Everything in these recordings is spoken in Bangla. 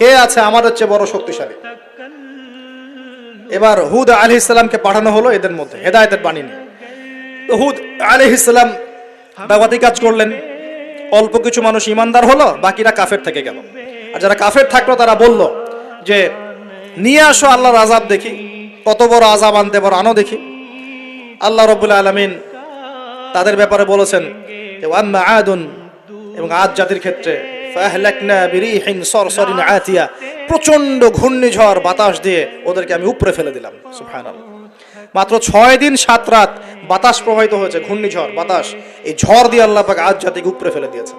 কে আছে আমাদের চেয়ে বড় শক্তিশালী? এবার হুদ আলি ইসলামকে পাঠানো হলো এদের মধ্যে, হেদায়তের বাণী নিয়ে। হুদ আলি ইসলাম কাজ করলেন, অল্প কিছু মানুষ ইমানদার হলো, বাকিরা কাফের থেকে গেল। আর যারা কাফের থাকল, তারা বলল যে, নিয়ে আসো আল্লাহর আজাব দেখি, কত বড় আজাব আনতে পারো আনো দেখি। আল্লাহ রবুল আলমিন তাদের ব্যাপারে বলেছেন এবং আদ জাতির ক্ষেত্রে ফাহলাকনা বিরিহিন সরসরিন আতিয়া। প্রচণ্ড ঘূর্ণিঝড় বাতাস দিয়ে ওদেরকে আমি উপরে ফেলে দিলাম। সুবহানাল্লাহ। মাত্র ছয় দিন সাত রাত বাতাস প্রবাহিত হয়েছে ঘূর্ণিঝড় বাতাস। এই ঝড় দিয়ে আল্লাহ পাক আজ জাতিকে উপরে ফেলে দিয়েছে।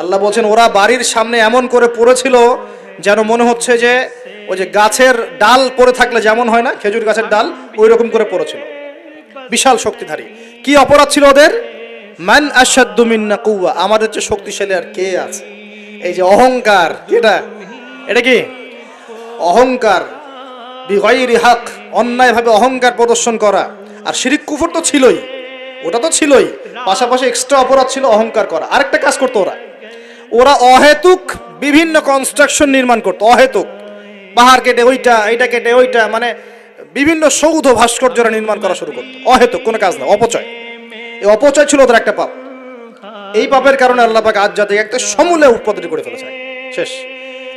আল্লাহ বলছেন ওরা বাড়ির সামনে এমন করে পড়েছিল যেন মনে হচ্ছে যে ওই যে গাছের ডাল পড়ে থাকলে যেমন হয় না খেজুর গাছের ডাল ওই রকম করে পড়েছিল। বিশাল শক্তিধারী। কি অপরাধ ছিল ওদের? মান আসাদ্দু মিন্না কুয়া আমাদের চেয়ে শক্তিশালী আর কে আছে? এই যে অহংকার, এটা এটা কি? অহংকার বিগয়রি হক, অন্যায়ভাবে অহংকার প্রদর্শন করা। আর শিরিক কুফর তো ছিলই, ওটা তো ছিলই। পাশাপাশি এক্সট্রা অপরাধ ছিল অহংকার করা। আরেকটা কাজ করতো ওরা। ওরা অহেতুক বিভিন্ন কনস্ট্রাকশন নির্মাণ করতো, অহেতুক। পাহাড় কেটে ওইটা, এইটা কেটে ওইটা মানে বিভিন্ন সৌধ ভাস্কর্যরা নির্মাণ করা শুরু করতো। অহেতুক, কোনো কাজ না অপচয়। এই অপচয় ছিল ওদের একটা পাপ। এই পাপের কারণে আল্লাহ আজ জাতিকে একটা সমূলে উৎপাদন করে ফেলেছে শেষ।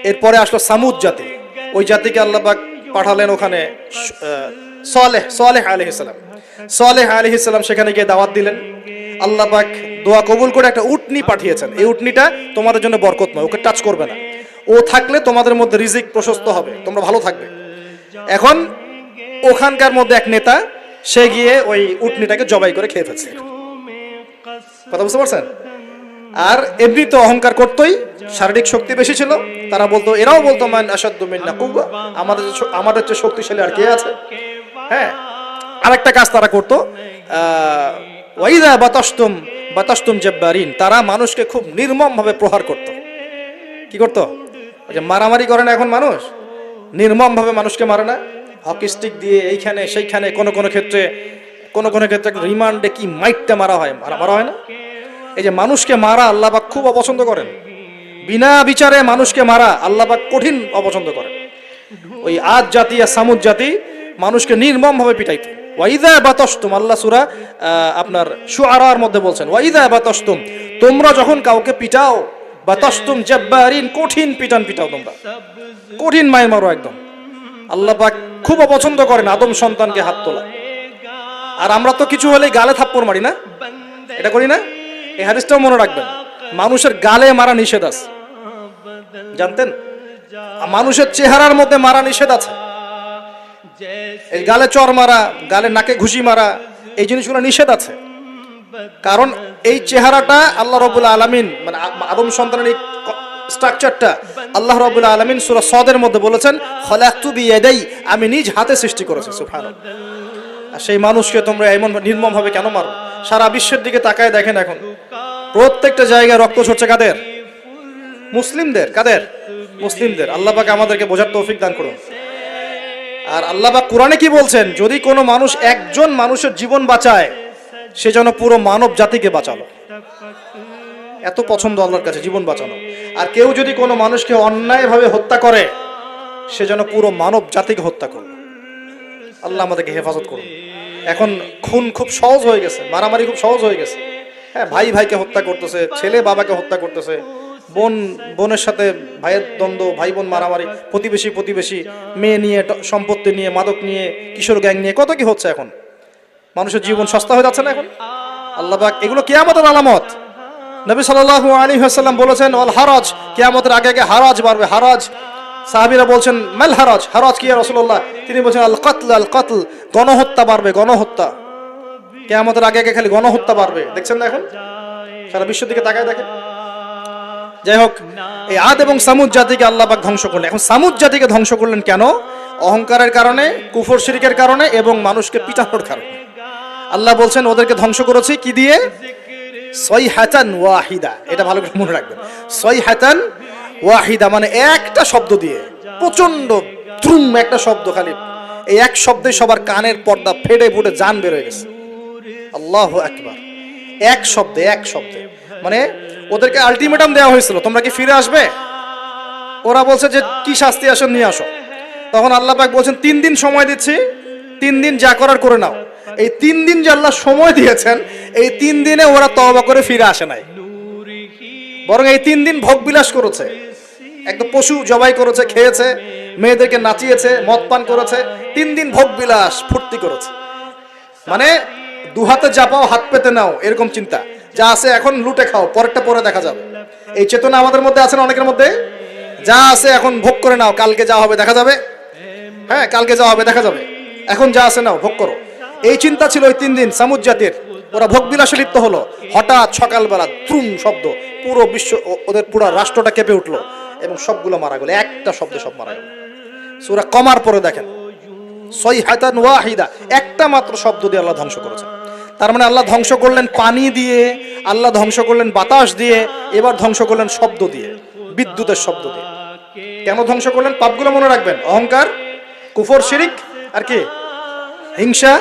এরপরে আসলো সামুদ জাতি। ওই জাতিকে আল্লাহ পাক পাঠালেন ওখানে আহ, সালেহ সালেহ আলহিসাল্লাম সালেহ আলহিসাল্লাম সেখানে গিয়ে দাওয়াত দিলেন। আল্লাহ পাক দোয়া কবুল করে একটা উটনি পাঠিয়েছেন। এই উটনিটা তোমাদের জন্য বরকতময় ওকে টাচ করবে না। ও থাকলে তোমাদের মধ্যে রিজিক প্রশস্ত হবে তোমরা ভালো থাকবে। এখন ওখানকার মধ্যে এক নেতা সে গিয়ে ওই উটনিটাকে জবাই করে খেয়ে ফেলছে। কথা বুঝতে পারছেন? আর এমনি তো অহংকার করতোই, শারীরিক শক্তি বেশি ছিল, তারা বলতো, এরাও বলতো, মান আসাদ্দু মিন্না কুবা আমাদের আমাদের চেয়ে শক্তিশালী আর কে আছে। হ্যাঁ আরেকটা কাজ তারা করতো ওয়াইদা বাতাস্তুম বাতাস্তুম জব্বারিন তারা মানুষকে খুব নির্মম ভাবে প্রহার করতো। কি করতো? যে মারামারি করে না এখন মানুষ? নির্মম ভাবে মানুষকে মারে না? হকি স্টিক দিয়ে এইখানে, সেইখানে, কোনো কোনো ক্ষেত্রে, কোনো কোনো ক্ষেত্রে রিমান্ডে কি মাইটটা মারা হয়? মারা মারা হয় না? এই যে মানুষকে মারা আল্লাহবাক খুব অপছন্দ করেন। বিনা বিচারে মানুষকে মারা আল্লাহবাক কঠিন অপছন্দ করেন। ওই আজ জাতি আর সামুদ জাতি মানুষকে নির্মম ভাবে পিটাইতো ওয়াইদা বাতস্তুম, আল্লাহ সুরা আপনার মধ্যে বলছেন ওয়াইদা তোমরা যখন কাউকে পিটাও কঠিন পিটান পিটাও তোমরা। কঠিন মারো একদম। খুব অপছন্দ করেন আদম সন্তানকে হাত তোলা। আর আমরা তো কিছু হলে গালে থাপ্পড় মারি না? এটা করি না? এই হাদিসটাও মনে রাখবেন, মানুষের গালে মারা নিষেধ আছে। জানতেন? মানুষের চেহারার মধ্যে মারা নিষেধ আছে। এই গালে চর মারা, গালে নাকে ঘুষি মারা, এই জিনিসগুলো নিষেধ আছে। কারণ এই চেহারাটা আল্লাহ রবুল আলমিন মানে আদম সন্তানের এই স্ট্রাকচারটা আল্লাহ রবুল আলমিন সুরা সদের মধ্যে বলেছেন বিয়াদাই, আমি নিজ হাতে সৃষ্টি করেছি সুফান সেই মানুষকে তোমরা এমন নির্মম ভাবে কেন মারো? সারা বিশ্বের দিকে তাকায় দেখেন এখন। প্রত্যেকটা জায়গায় রক্ত ছড়ছে কাদের? মুসলিমদের। কাদের? মুসলিমদের। আল্লাহ পাক আমাদেরকে বোঝার তৌফিক দান করুন। আর আল্লাহ পাক কোরআনে কি বলছেন? যদি কোনো মানুষ একজন মানুষের জীবন বাঁচায়, সে যেন পুরো মানব জাতিকে বাঁচালো। এত পছন্দ আল্লাহর কাছে, জীবন বাঁচানো। আর কেউ যদি কোনো মানুষকে অন্যায়ভাবে হত্যা করে, সে যেন পুরো মানব জাতিকে হত্যা করল। আল্লাহ আমাদেরকে হেফাজত করুন। এখন খুন খুব সহজ হয়ে গেছে, মারামারি খুব সহজ হয়ে গেছে। হ্যাঁ ভাই ভাইকে হত্যা করতেছে, ছেলে বাবাকে হত্যা করতেছে, বোন, বোনের সাথে ভাইয়ের দ্বন্দ্ব, ভাই বোন মারামারি, প্রতিবেশী প্রতিবেশী, মেয়ে নিয়ে সম্পত্তি নিয়ে, মাদক নিয়ে, কিশোর গ্যাং নিয়ে, কত কি হচ্ছে এখন? মানুষের জীবন সস্তা হয়ে যাচ্ছে না এখন? আল্লাহ এগুলো কেয়ামতের আলামত। নবী সাল্লাল্লাহু আলাইহি ওয়াসাল্লাম বলেছেন, ওয়াল হারাজ, কিয়ামতের আগে আগে হারাজ বাড়বে, হারাজ। সাহাবীরা বলছেন, মাল হারাজ? হারাজ কি রাসূলুল্লাহ? তিনি বলছেন, আল কতল আল কতল, গণহত্যা বাড়বে, গণহত্যা। কিয়ামতের আগে আগে খালি গণহত্যা বাড়বে। দেখছেন না এখন? সারা বিশ্বের দিকে তাকায় দেখেন। যাই হোক, এই আদ এবং সামুদ জাতিকে আল্লাহ পাক ধ্বংস করলেন। এখন সামুদ জাতিকে ধ্বংস করলেন কেন? অহংকারের কারণে, কুফর শিরিকের কারণে এবং মানুষকে পিটানোর কারণে। আল্লাহ বলছেন, ওদেরকে ধ্বংস করেছি কি দিয়ে? সই হাতান ওয়াহিদা। এটা ভালো করে মনে রাখবেন। সই হাতান ওয়াহিদা মানে একটা শব্দ দিয়ে প্রচণ্ড দ্রুম একটা শব্দ খালি। এই এক শব্দে সবার কানের পর্দা ফেটে ফুটে যান বের হয়ে গেছে। আল্লাহ একবার এক শব্দে এক শব্দে। মানে ওদেরকে আলটিমেটাম দেওয়া হয়েছিল, তোমরা কি ফিরে আসবে? ওরা বলছে যে, কি শাস্তি আসো নিয়ে আসো। তখন আল্লাহ পাক বলছেন, তিন দিন সময় দিচ্ছি, তিন দিন যা করার করে নাও। এই তিন দিন যে আল্লাহ সময় দিয়েছেন, এই তিন দিনে ওরা তওবা করে ফিরে আসে নাই। বরং এই তিন দিন ভোগ বিলাস করেছে। একদম পশু জবাই করেছে, খেয়েছে, মেয়েদেরকে নাচিয়েছে, মদ পান করেছে, তিন দিন ভোগ বিলাস, ফুর্তি করেছে। মানে দু হাতে চাপাও হাত পেতে নাও, এরকম চিন্তা। যা আছে এখন লুটে খাও, পরেরটা পরে দেখা যাবে। এই চেতনা আমাদের মধ্যে আছে অনেকের মধ্যে? যা আছে এখন ভোগ করে নাও, কালকে যা হবে দেখা যাবে? হ্যাঁ কালকে যা হবে দেখা যাবে। এখন যা আছে নাও, ভোগ করো। এই চিন্তা ছিল ওই তিন দিন, সামুদ জাতির। ওরা ভোগ বিলাসে লিপ্ত হলো। হঠাৎ সকালবেলা ত্রুম শব্দ, পুরো বিশ্ব ওদের পুরো রাষ্ট্রটা কেঁপে উঠল। এবং সবগুলো মারা গেল একটা শব্দে সব মারা গেল। সুরা কমার পরে দেখেন একটা মাত্র শব্দ দিয়ে আল্লাহ ধ্বংস করেছেন। তার মানে আল্লাহ ধ্বংস করলেন পানি দিয়ে আল্লাহ ধ্বংস করলেন বাতাস দিয়ে এবার ধ্বংস করলেন শব্দ দিয়ে বিদ্যুতের শব্দ দিয়ে। কেন ধ্বংস করলেন? পাপগুলো মনে রাখবেন। অহংকার কুফর শিরিক আর কি? হিংসা।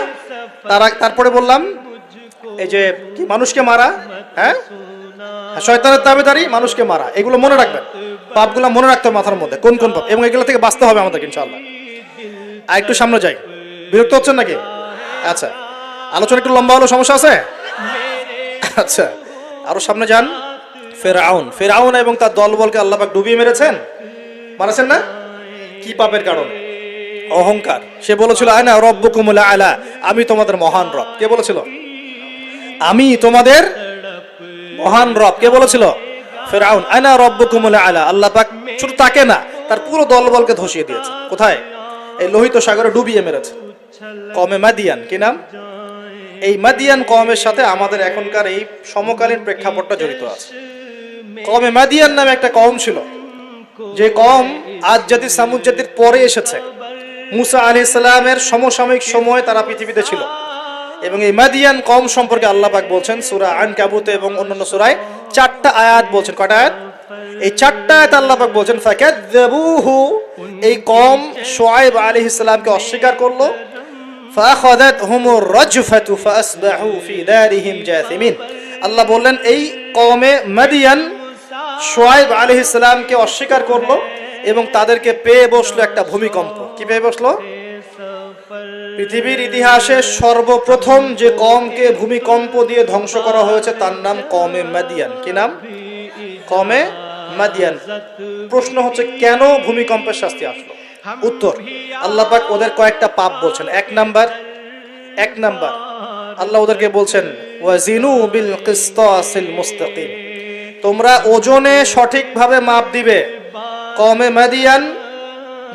তারা তারপরে বললাম এই যে মানুষকে মারা হ্যাঁ, শয়তানের দাবিদারি মানুষকে মারা, এগুলো মনে রাখবেন। পাপগুলো মনে রাখতে হবে মাথার মধ্যে, কোন কোন পাপ, এবং এগুলো থেকে বাঁচতে হবে আমাদের ইনশাআল্লাহ। আর একটু সামনে যাই। বিরক্ত হচ্ছেন নাকি? আচ্ছা আলোচনা একটু লম্বা হলো সমস্যা আছে? আচ্ছা আরও সামনে যান। ফেরাউন ফেরাউন এবং তার দলবলকে আল্লাহ পাক ডুবিয়ে মেরেছেন? মারেছেন না? কি পাপের কারণে? অহংকার। সে বলেছিল আয়না রব্বকুমুল আলা। আমি তোমাদের মহান রব। কে বলেছিল? আমি তোমাদের মহান রব, কে বলেছিল? ফেরাউন। আয়না রব্বকুমুল আলা। আল্লাহ পাক শুধু তাকে না, তার পুরো দলবলকে ধসিয়ে দিয়েছে। কোথায়? এই লোহিত সাগরে ডুবিয়ে মেরেছে। কমে মাদিয়ান। কি নাম? এই মাদিয়ান কমের সাথে আমাদের এখনকার এই সমকালীন প্রেক্ষাপটটা জড়িত আছে। কমে মাদিয়ান নামে একটা কম ছিল। যে কম আজ জাতি সামুদ জাতির পরে এসেছে। মুসা আলি ইসলামের সমসাময়িক সময় তারা পৃথিবীতে ছিল। এবং এই মাদিয়ান কম সম্পর্কে আল্লাহ পাক বলছেন, সুরা আন কাবুতে এবং অন্যান্য সুরায় চারটা আয়াত বলছেন। কটা আয়াত? এই চারটা আয়াত আল্লাহ পাক বলছেন, ফাকাযযাবুহু। এই কম সোয়াইব আলাইহিস সালামকে অস্বীকার করল। ফি আল্লাহ বললেন, এই কমে মাদিয়ান সোয়াইব আলাইহিস অস্বীকার করল এবং তাদেরকে পেয়ে বসল একটা ভূমিকম্প। কি পেয়ে বসল? পৃথিবীর ইতিহাসে সর্বপ্রথম যে কমকে ভূমিকম্প দিয়ে ধ্বংস করা হয়েছে, তার নাম কমে মাদিয়ান। কি নাম? কমে মাদিয়ান। প্রশ্ন হচ্ছে, কেন ভূমিকম্পের শাস্তি আসলো? উত্তর, আল্লাহ পাক ওদের কয়েকটা পাপ বলছেন। এক নাম্বার এক নাম্বার, আল্লাহ ওদেরকে বলছেন, ওয়াজিনু বিল কিসতাসিল মুস্তাকিম। তোমরা ওজনে সঠিকভাবে মাপ দিবে। কমে মাদিয়ান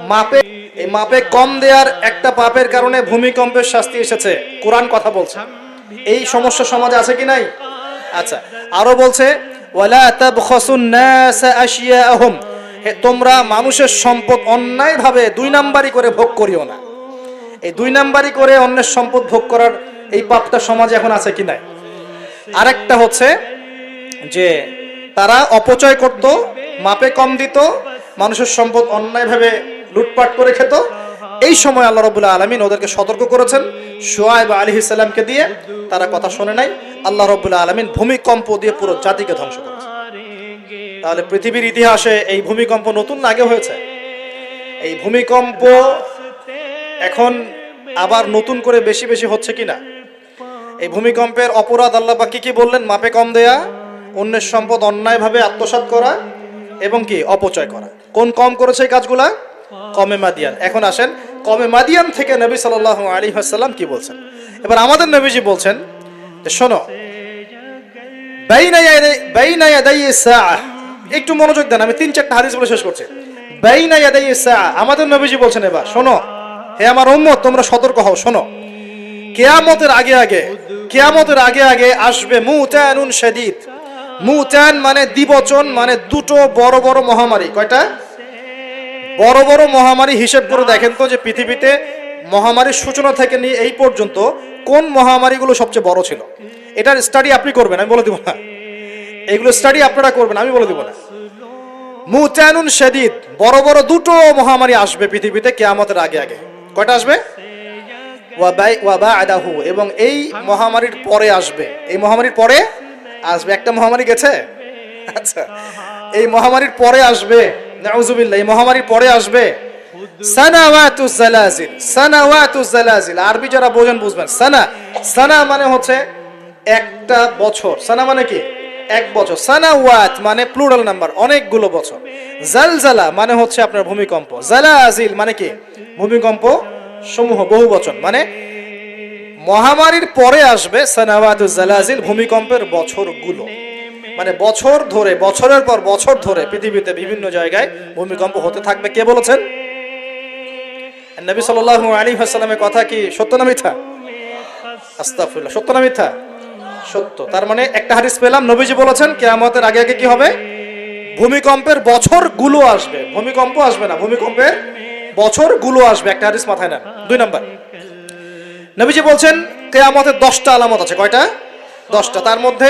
মাপে এই মাপে কম দেওয়ার একটা পাপের কারণে ভূমিকম্পের শাস্তি এসেছে। কোরআন কথা বলছে। এই সমস্যা সমাজে আছে কি নাই? আচ্ছা আরও বলছে তোমরা মানুষের সম্পদ অন্যায়ভাবে দুই নাম্বারই করে ভোগ করিও না। এই দুই নাম্বারই করে অন্যের সম্পদ ভোগ করার এই পাপটা সমাজে এখন আছে কি নাই? আরেকটা হচ্ছে যে, তারা অপচয় করত, মাপে কম দিত, মানুষের সম্পদ অন্যায়ভাবে লুটপাট করে খেত। এই সময় আল্লাহ রবুল্লাহ আলমিন ওদেরকে সতর্ক করেছেন। সোয়াইব আলী ইসলামকে দিয়ে তারা কথা শোনে নাই। আল্লাহ রবুল্লাহ আলমিন ভূমিকম্প দিয়ে পুরো জাতিকে ধ্বংস করেছে। তাহলে পৃথিবীর ইতিহাসে এই ভূমিকম্প নতুন আগে হয়েছে? এই ভূমিকম্প এখন আবার নতুন করে বেশি বেশি হচ্ছে কিনা? এই ভূমিকম্পের অপরাধ আল্লাহ বা কি কি বললেন? মাপে কম দেয়া, অন্যের সম্পদ অন্যায়ভাবে আত্মসাৎ করা এবং কি? অপচয় করা। কোন কম করেছে এই কাজগুলা? কমে মাদিয়ান। এখন আসেন, কমে মাদিয়ান থেকে নবী সাল আলী কি বলছেন? এবার আমাদের নবীজি বলছেন যে, শোনো। একটু মনোযোগ দেন, আমি তিন চারটা হাদিস বলে শেষ করছি। আমাদের নবীজি বলছেন এবার, শোনো, হে আমার উম্মত, তোমরা সতর্ক হও, শোনো। কেয়ামতের আগে আগে, কেয়ামতের আগে আগে আসবে মুতানুন শাদীদ। মানে দিবচন মানে দুটো বড় বড় মহামারী। কয়টা? বড় বড় মহামারী হিসেব করে দেখেন তো যে পৃথিবীতে মহামারীর সূচনা থেকে নিয়ে এই পর্যন্ত কোন মহামারীগুলো সবচেয়ে বড় ছিল? এটার স্টাডি আপনি করবেন, আমি বলে দিব না। এগুলো স্টাডি আপনারা করবেন, আমি বলে দিব না। মুতানুন শাদীদ, বড় বড় দুটো মহামারী আসবে পৃথিবীতে কেয়ামতের আগে আগে। কয়টা আসবে? ওয়াবা আদাহু এবং এই মহামারীর পরে আসবে। এই মহামারীর পরে আসবে, একটা মহামারী গেছে? আচ্ছা এই মহামারীর পরে আসবে নাউজুবিল্লাহ, এই মহামারীর পরে আসবে। আরবি যারা বোঝেন বুঝবেন। সানা সানা মানে হচ্ছে একটা বছর। সানা মানে কি? এক বছর। সানাওয়াত মানে প্লুরাল নাম্বার অনেকগুলো বছর। জালজালা মানে হচ্ছে আপনার ভূমিকম্প। জালাজিল মানে কি? ভূমিকম্প সমূহ, বহু বচন। মানে মহামারীর পরে আসবে সানাওয়াতুজ জালাজিল, ভূমিকম্পের বছরগুলো। মানে বছর ধরে, বছরের পর বছর ধরে পৃথিবীতে বিভিন্ন জায়গায় ভূমিকম্প হতে থাকবে। কে বলেছেন? নবী সাল্লাল্লাহু আলাইহি ওয়াসাল্লামের কথা কি সত্য না মিথ্যা? আস্তাগফিরুল্লাহ। সত্য না মিথ্যা? সত্য। তার মানে একটা হাদিস পেলাম, নবীজি বলেছেন, কিয়ামতের আগে আগে কি হবে? ভূমিকম্পের বছরগুলো আসবে। ভূমিকম্প আসবে না, ভূমিকম্পের বছরগুলো আসবে। একটা হাদিস মাথায় না দুই নাম্বার। নবীজি বলছেন, কেয়ামতের দশটা আলামত আছে। কয়টা? দশটা। তার মধ্যে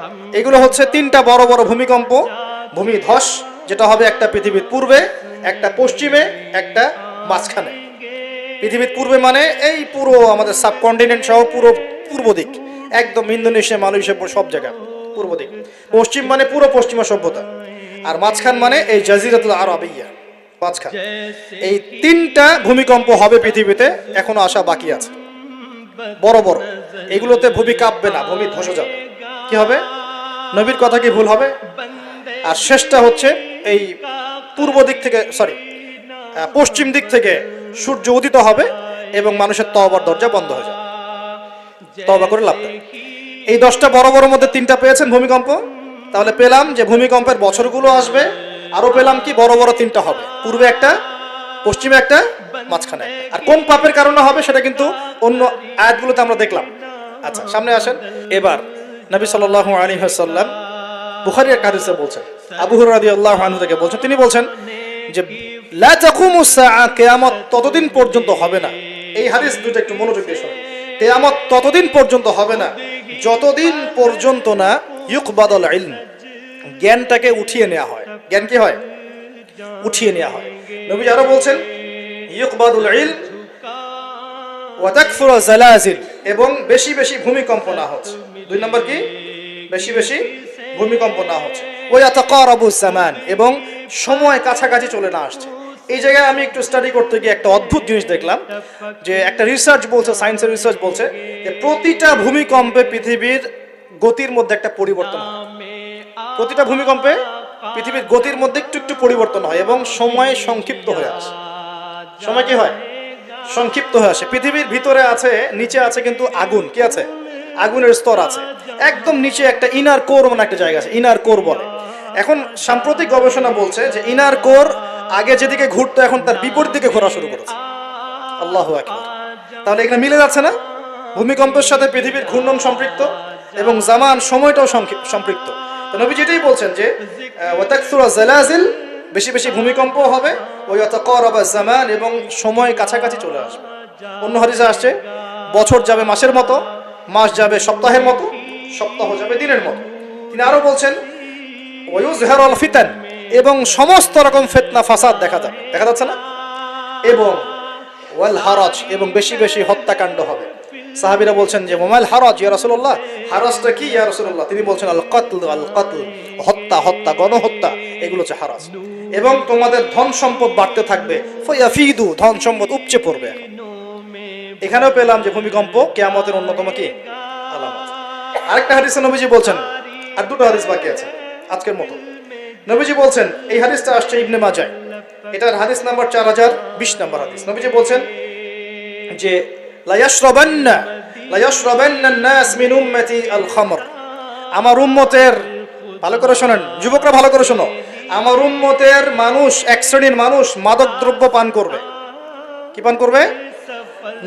এগুলো হচ্ছে তিনটা বড় বড় ভূমিকম্প, ভূমি ধস, যেটা হবে একটা পৃথিবীর পূর্বে, একটা পশ্চিমে, একটা মাঝখানে। পৃথিবীর পূর্বে মানে এই পুরো আমাদের সাবকন্টিনেন্ট সহ পুরো পূর্ব দিক। একদম ইন্দোনেশিয়া মালয়েশিয়া সব জায়গা পূর্ব দিক। পশ্চিম মানে পুরো পশ্চিমা সভ্যতা। আর মাঝখান মানে এই জাজিরাতুল আরবিয়া, মাঝখান। এই তিনটা ভূমিকম্প হবে পৃথিবীতে, এখনও আসা বাকি আছে। বড় বড়। এগুলোতে ভূমি কাঁপবে না, ভূমি ধসে যাবে। কি হবে? নবীর কথা কি ভুল হবে? আর শেষটা হচ্ছে এই পূর্ব দিক থেকে সরি পশ্চিম দিক থেকে সূর্য উদিত হবে এবং মানুষের তওবার দরজা বন্ধ হয়ে যাবে। তওবা করে লাভ এই দশটা বড় বড় মধ্যে তিনটা পেয়েছেন ভূমিকম্প। তাহলে পেলাম যে ভূমিকম্পের বছরগুলো আসবে আরও পেলাম কি বড় বড় তিনটা হবে। পূর্বে একটা, পশ্চিমে একটা, মাঝখানে আর কোন পাপের কারণে হবে সেটা কিন্তু অন্য আয়াতগুলোতে আমরা দেখলাম। আচ্ছা সামনে আসেন। এবার নবী সাল্লাল্লাহু আলাইহি ওয়াসাল্লাম বুখারী এক হাদিসে বলছেন, আবু রাদিয়াল্লাহু আনহু থেকে বলছেন, তিনি বলছেন যে, লা সাআ ততদিন পর্যন্ত হবে না। এই হাদিস দুটো একটু মনোযোগ দিয়ে শুনুন। কিয়ামত ততদিন পর্যন্ত হবে না, যতদিন পর্যন্ত না ইউকবাদুল ইলম, জ্ঞানটাকে উঠিয়ে নেওয়া হয়। জ্ঞান কি হয়? উঠিয়ে নেওয়া হয়। নবী আরও বলছেন, ইউকবাদুল ইলম এবং বেশি বেশি ভূমিকম্প না হচ্ছে দুই নম্বর কি? বেশি বেশি ভূমিকম্প না হচ্ছে। ওয়া তাকারাবু জামান এবং সময় কাছাকাছি চলে না আসছে। এই জায়গায় আমি একটু স্টাডি করতে গিয়ে একটা অদ্ভুত জিনিস দেখলাম, যে একটা রিসার্চ বলছে সায়েন্সের রিসার্চ বলছে, যে প্রতিটা ভূমিকম্পে পৃথিবীর গতির মধ্যে একটা পরিবর্তন প্রতিটা ভূমিকম্পে পৃথিবীর গতির মধ্যে একটু একটু পরিবর্তন হয়, এবং সময় সংক্ষিপ্ত হয়ে আসে। সময় কি হয়? সংক্ষিপ্ত হয়ে আসে। পৃথিবীর ভিতরে আছে, নিচে আছে কিন্তু আগুন। কি আছে? আগুনের স্তর আছে। একদম নিচে একটা ইনার কোর মানে একটা জায়গা আছে ইনার কোর বলে। এখন সাম্প্রতিক গবেষণা বলছে যে ইনার কোর আগে যেদিকে ঘুরতো, এখন তার বিপরীত দিকে ঘোরা শুরু করেছে। আল্লাহ তাহলে এখানে মিলে যাচ্ছে না? ভূমিকম্পের সাথে পৃথিবীর ঘূর্ণন সম্পৃক্ত এবং জামান সময়টাও সম্পৃক্ত। নবী যেটাই বলছেন যে ওয়াতাকসুরা জালাজিল বেশি বেশি ভূমিকম্প হবে ওই ইয়াতাকারাবা জামান এবং সময় কাছাকাছি চলে আসবে। অন্য হাদিসে আসছে, বছর যাবে মাসের মতো মাস যাবে সপ্তাহের মতো, সপ্তাহ যাবে দিনের মতো। তিনি আরও বলছেন ওয়ুজহারুল এবং সমস্ত রকম ফিতনা, ফাসাদ দেখা যাবে। দেখা যাচ্ছে না? এবং ওয়াল হারাজ এবং বেশি বেশি হত্যাকাণ্ড হবে। সাহাবীরা বলছেন যে মোমাইল হারাজ ইয়া রাসূলুল্লাহ হারাজটা কি, ইয়া রাসূলুল্লাহ? তিনি বলছেন আল কতল আল কতল হত্যা হত্যা, গণহত্যা, এগুলো হচ্ছে হারাজ। এবং তোমাদের ধন সম্পদ বাড়তে থাকবে। ফয়াফিদু, ধন সম্পদ উপচে পড়বে এখন। এখানেও পেলাম যে ভূমিকম্প কেয়ামতের অন্যতম কি? আলামত। আরেকটা হাদিসে নবীজি বলছেন, আর দুটো হাদিস বাকি আছে, আজকের মতো। নবীজি বলছেন, এই হাদিসটা আসছে ইবনে মাজায় এটার হাদিস নাম্বার চার হাজার বিশ নাম্বার হাদিস। নবীজি বলছেন যে, লায়াশরাবান্না লায়াশরাবান্না নাস আল খামর। আমার উম্মতের, ভালো করে শোনেন, যুবকরা ভালো করে শোনো। আমার উম্মতের মানুষ, এক শ্রেণির মানুষ মাদক দ্রব্য পান করবে। কি পান করবে?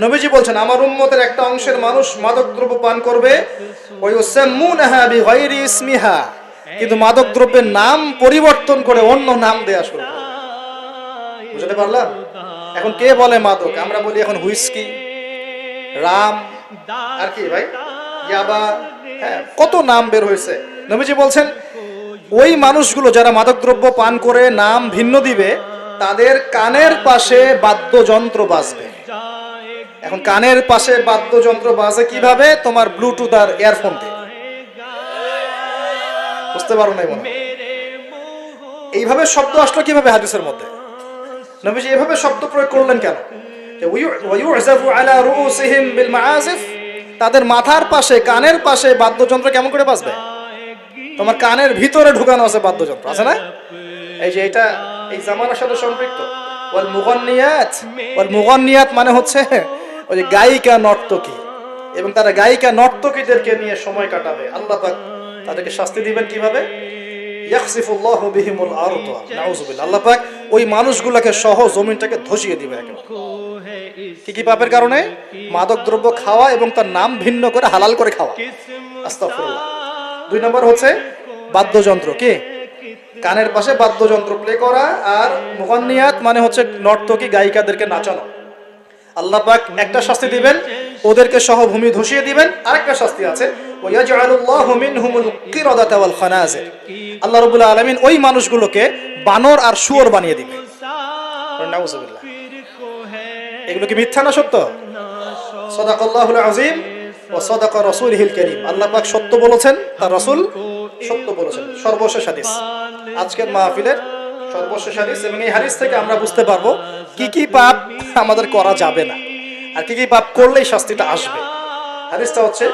নবীজি বলছেন, আমার উম্মতের একটা অংশের মানুষ মাদক দ্রব্য পান করবে। ওই ইসমিহা। কিন্তু মাদক দ্রব্যের নাম পরিবর্তন করে অন্য নাম দেয়া শুরু বুঝতে পারলাম? এখন কে বলে মাদক? আমরা বলি এখন হুইস্কি, রাম, আর কি ভাই? ইয়াবা হ্যাঁ কত নাম বের হয়েছে। নবীজি বলছেন, ওই মানুষগুলো যারা মাদকদ্রব্য পান করে নাম ভিন্ন দিবে, তাদের কানের পাশে বাদ্যযন্ত্র বাজবে। এখন কানের পাশে বাদ্যযন্ত্র বাজে কীভাবে? তোমার ব্লুটুথ আর ইয়ারফোন দিয়ে বুঝতে পারো নাই মনে এইভাবে শব্দ আসলো কীভাবে হাদিসের মধ্যে? নবীজি এভাবে শব্দ প্রয়োগ করলেন কেন? তাদের মাথার পাশে, কানের পাশে বাদ্যযন্ত্র কেমন করে বাজবে? তোমার কানের ভিতরে ঢুকানো আছে বাদ্যযন্ত্র, আছে না? এই যে এটা এই জামানার সাথে সম্পৃক্ত। ওয়াল মুগন্নিয়াত। ওয়াল মুগন্নিয়াত মানে হচ্ছে ওই গায়িকা নর্তকী। এবং তারা গায়িকা নর্তকীদেরকে নিয়ে সময় কাটাবে। আল্লাহ পাক তাদেরকে শাস্তি দিবেন কীভাবে? ইয়াখসিফুল্লাহু বিহিমুল আরদ। নাউজুবিল্লাহ। আল্লাহ পাক ওই মানুষগুলোকে সহ জমিনটাকে ধসিয়ে দিবে একেবারে। কি কি পাপের কারণে? মাদক দ্রব্য খাওয়া এবং তার নাম ভিন্ন করে হালাল করে খাওয়া। আস্তাগফিরুল্লাহ। দুই নম্বর হচ্ছে বাদ্যযন্ত্র, কি? কানের পাশে বাদ্যযন্ত্র প্লে করা আর মুগান্নিয়াত মানে হচ্ছে নর্তকী গায়িকাদেরকে নাচানো। আল্লাহ পাক একটা শাস্তি দিবেন, ওদেরকে সহ ভূমি ধসিয়ে দিবেন, আরেকটা শাস্তি আছে আল্লাহ রাব্বুল আলামিন ওই মানুষগুলোকে বানর আর শুয়োর বানিয়ে দিবে। এগুলো কি মিথ্যা না সত্য? সদাকাল্লাহুল আযীম ও সদাকা রাসূলিহিল কারীম। আল্লাহ পাক সত্য বলেছেন, তার রাসূল সত্য বলেছেন। সর্বশেষ হাদিস। আজকের মাহফিলের সর্বশেষ হাদিস এবং এই হাদিস থেকে আমরা বুঝতে পারবো কি কি পাপ আমাদের করা যাবে না আর কি কি পাপ করলেই শাস্তিটা আসবে হাদিসটা হচ্ছে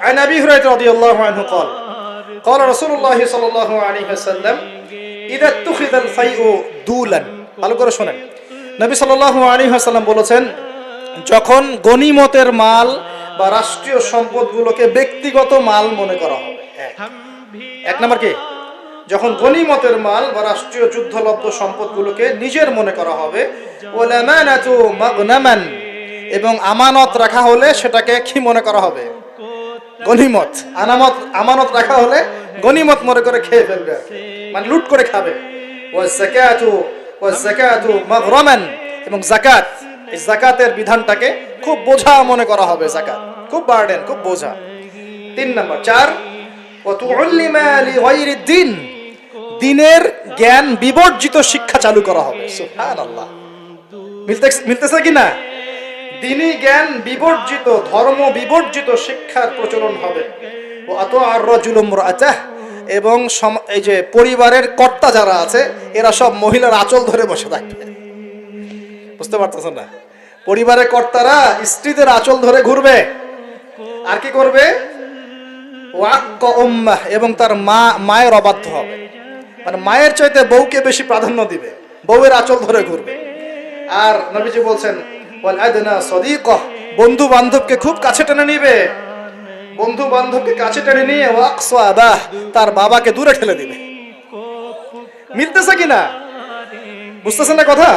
عن ابي هريره رضي الله عنه قال قال رسول الله صلى الله عليه وسلم اذا اتخذ الفيء دولا ভালো করে শুনেন নবী সাল্লাল্লাহু আলাইহি ওয়াসাল্লাম বলেছেন যখন গনিমতের মাল বা রাষ্ট্রীয় সম্পদগুলোকে ব্যক্তিগত মাল মনে করা হবে এক। এক নম্বর কি যখন গনিমতের মাল বা রাষ্ট্রীয় যুদ্ধলব্ধ সম্পদগুলোকে নিজের মনে করা হবে এবং আমানত রাখা হলে সেটাকে কি মনে করা হবে? গনিমত আনামত, আমানত রাখা হলে গনিমত মনে করে খেয়ে ফেলবে। মানে লুট করে খাবে। এবং যাকাত। এই যাকাতের বিধানটাকে খুব বোঝা মনে করা হবে যাকাত। খুব বার্ডেন, খুব বোঝা। তিন নম্বর, চার দিন দিনের জ্ঞান বিবর্জিত শিক্ষা চালু করা হবে। মিলতেছে কি না? দিনী জ্ঞান বিবর্জিত, ধর্ম বিবর্জিত শিক্ষার প্রচলন হবে। ও আত আর রাতাহ এবং এই যে পরিবারের কর্তা যারা আছে, এরা সব মহিলার আঁচল ধরে বসে থাকবে। বুঝতে পারতেছেন না? পরিবারের কর্তারা স্ত্রীদের আঁচল ধরে ঘুরবে। আর কি করবে? এবং তার মা মায়ের অবাধ্য হবে। মানে মায়ের চাইতে বউকে বেশি প্রাধান্য দিবে, বউয়ের আঁচল ধরে ঘুরবে। আর নবীজি বলছেন বন্ধু বান্ধবকে খুব কাছে টেনে নিবে। বন্ধু বান্ধবকে কাছে টেনে নিয়ে ওয়াকসা আবাহ তার বাবাকে দূরে ঠেলে দিবে। মিলতেছে কিনা বুঝতেছেন না কথা?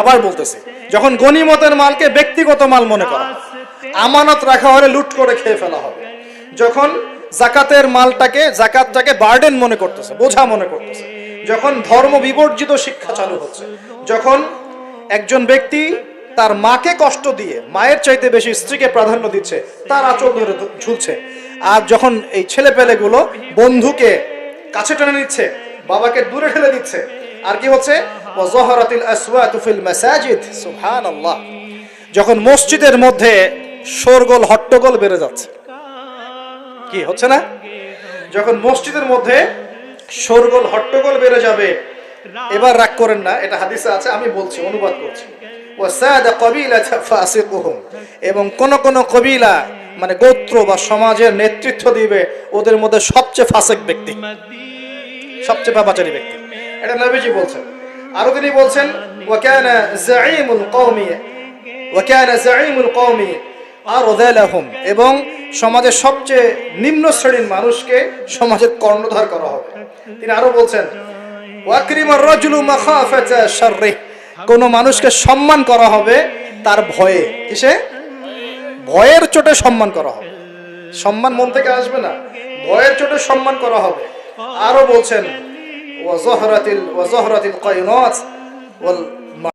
আবার বলতেছে, যখন গনিমতের মালকে ব্যক্তিগত মাল মনে করা আমানত রাখা হলে লুট করে খেয়ে ফেলা হবে। যখন জাকাতের মালটাকে, জাকাতটাকে বার্ডেন মনে করতেছে, বোঝা মনে করতেছে। যখন ধর্ম বিবর্জিত শিক্ষা চালু হচ্ছে, যখন একজন ব্যক্তি তার মাকে কষ্ট দিয়ে, মায়ের চাইতে বেশি স্ত্রীকে প্রাধান্য দিচ্ছে, তার আচল ধরে ঝুলছে। আর যখন এই ছেলে পেলেগুলো বন্ধুকে কাছে টেনে নিচ্ছে, বাবাকে দূরে ঠেলে দিচ্ছে, আর কি হচ্ছে? যখন মসজিদের মধ্যে শোরগোল, হট্টগোল বেড়ে যাচ্ছে কি, হচ্ছে না? যখন মসজিদের মধ্যে শোরগোল, হট্টগোল বেড়ে যাবে, এবার রাগ করেন না, এটা হাদিসে আছে, আমি বলছি, অনুবাদ করছি। এবং কোন কোন কবিলা মানে গোত্র বা সমাজের নেতৃত্ব দিবে, ওদের মধ্যে সবচেয়ে ফাসেক ব্যক্তি। সবচেয়ে পাপাচারী ব্যক্তি। এটা নবীজি বলছেন। আরও তিনি বলছেন ওয়াকানা আরদালাহুম এবং সমাজের সবচেয়ে নিম্ন শ্রেণির মানুষকে সমাজের কর্ণধার করা হবে। তিনি আরও বলছেন কোন মানুষকে সম্মান করা হবে তার ভয়ে। কিসে? ভয়ের চোটে সম্মান করা হবে। সম্মান মন থেকে আসবে না। ভয়ের চোটে সম্মান করা হবে। আরও বলছেন ওয়াজহরাতিল ওয়াজহরাতিল কায়নাত ওয়াল